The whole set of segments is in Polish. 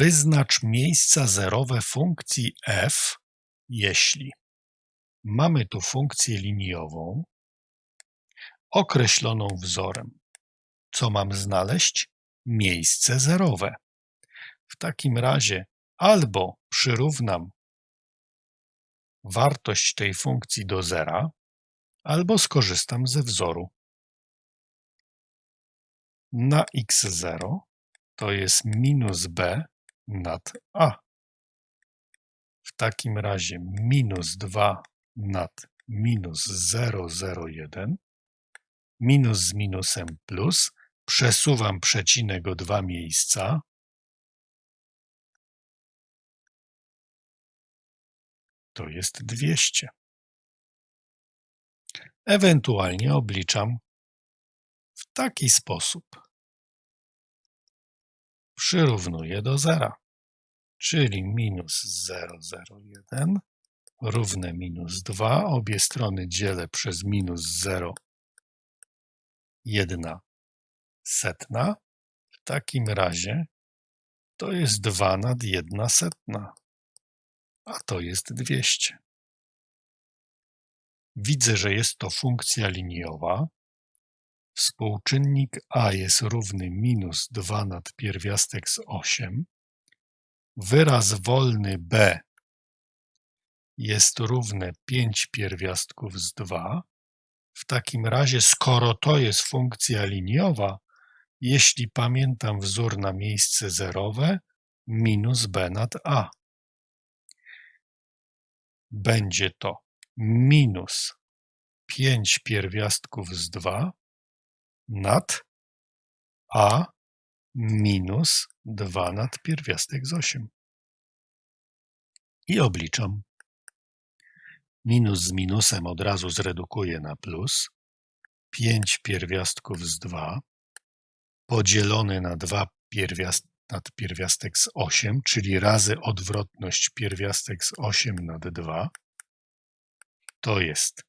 Wyznacz miejsca zerowe funkcji f, jeśli mamy tu funkcję liniową określoną wzorem. Co mam znaleźć? Miejsce zerowe. W takim razie albo przyrównam wartość tej funkcji do zera, albo skorzystam ze wzoru. Na x0 to jest minus b nad a. W takim razie minus 2 nad minus 0,01 minus z minusem plus, przesuwam przecinek o dwa miejsca, to jest 200. Ewentualnie obliczam w taki sposób. Przyrównuję do zera, czyli minus 0,01 równe minus 2. Obie strony dzielę przez minus 0, 1 setna. W takim razie to jest 2 nad 1 setna, a to jest 200. Widzę, że jest to funkcja liniowa. Współczynnik a jest równy minus 2 nad pierwiastek z 8. Wyraz wolny b jest równe 5 pierwiastków z 2. W takim razie, skoro to jest funkcja liniowa, jeśli pamiętam wzór na miejsce zerowe, minus b nad a. Będzie to minus 5 pierwiastków z 2 nad a minus 2 nad pierwiastek z 8. I obliczam. Minus z minusem od razu zredukuję na plus. 5 pierwiastków z 2 podzielone na 2 pierwiast nad pierwiastek z 8, czyli razy odwrotność pierwiastek z 8 nad 2, to jest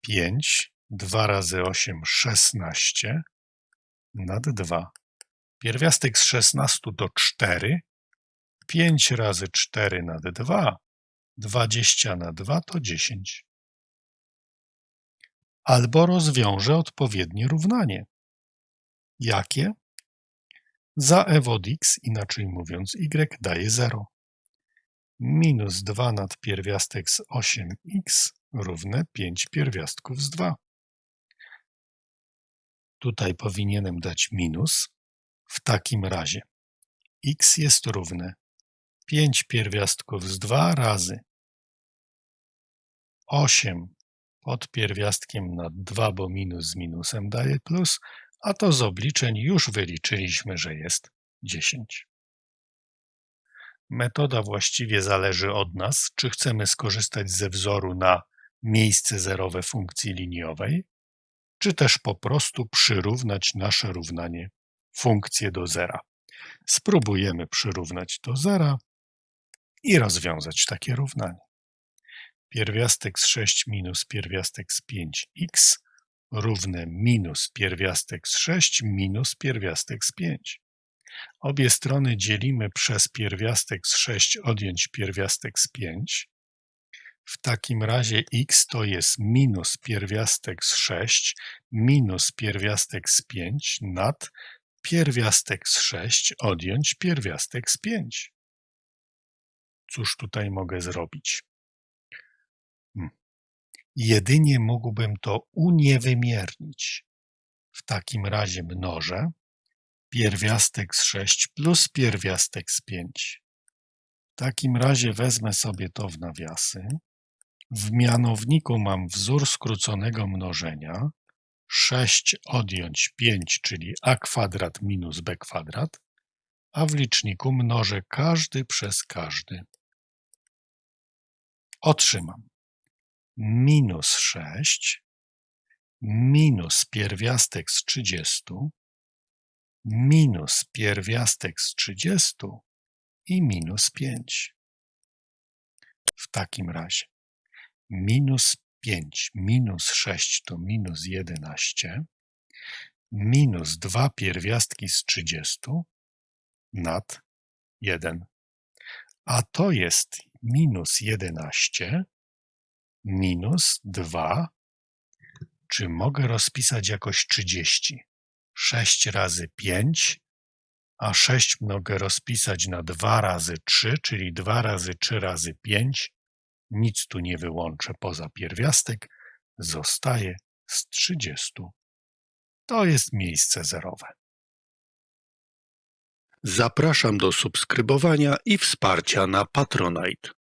5, 2 razy 8, 16 nad 2. Pierwiastek z 16 to 4, 5 razy 4 nad 2 Dwadzieścia na dwa to dziesięć. Albo rozwiążę odpowiednie równanie. Jakie? Za f od x, inaczej mówiąc, y daje 0. Minus 2 nad pierwiastek z 8x równe 5 pierwiastków z 2. Tutaj powinienem dać minus. W takim razie x jest równe 5 pierwiastków z 2 razy 8 pod pierwiastkiem na 2, bo minus z minusem daje plus, a to z obliczeń już wyliczyliśmy, że jest 10. Metoda właściwie zależy od nas, czy chcemy skorzystać ze wzoru na miejsce zerowe funkcji liniowej, czy też po prostu przyrównać nasze równanie funkcję do zera. Spróbujemy przyrównać do zera i rozwiązać takie równanie. Pierwiastek z 6 minus pierwiastek z 5x równe minus pierwiastek z 6 minus pierwiastek z 5. Obie strony dzielimy przez pierwiastek z 6 odjąć pierwiastek z 5. W takim razie x to jest minus pierwiastek z 6 minus pierwiastek z 5 nad pierwiastek z 6 odjąć pierwiastek z 5. Cóż tutaj mogę zrobić? Hmm. Jedynie mógłbym to uniewymiernić. W takim razie mnożę pierwiastek z 6 plus pierwiastek z 5. W takim razie wezmę sobie to w nawiasy. W mianowniku mam wzór skróconego mnożenia. 6 odjąć 5, czyli a kwadrat minus b kwadrat, a w liczniku mnożę każdy przez każdy. Otrzymam. Minus 6 minus pierwiastek z 30 minus pierwiastek z 30 i minus 5. W takim razie minus 5 minus 6 to minus 11 minus 2 pierwiastki z 30 nad 1. A to jest minus 11 minus 2. Czy mogę rozpisać jakoś 30? 6 razy 5, a 6 mogę rozpisać na 2 razy 3, czyli 2 razy 3 razy 5. Nic tu nie wyłączę poza pierwiastek. Zostaje z 30. To jest miejsce zerowe. Zapraszam do subskrybowania i wsparcia na Patronite.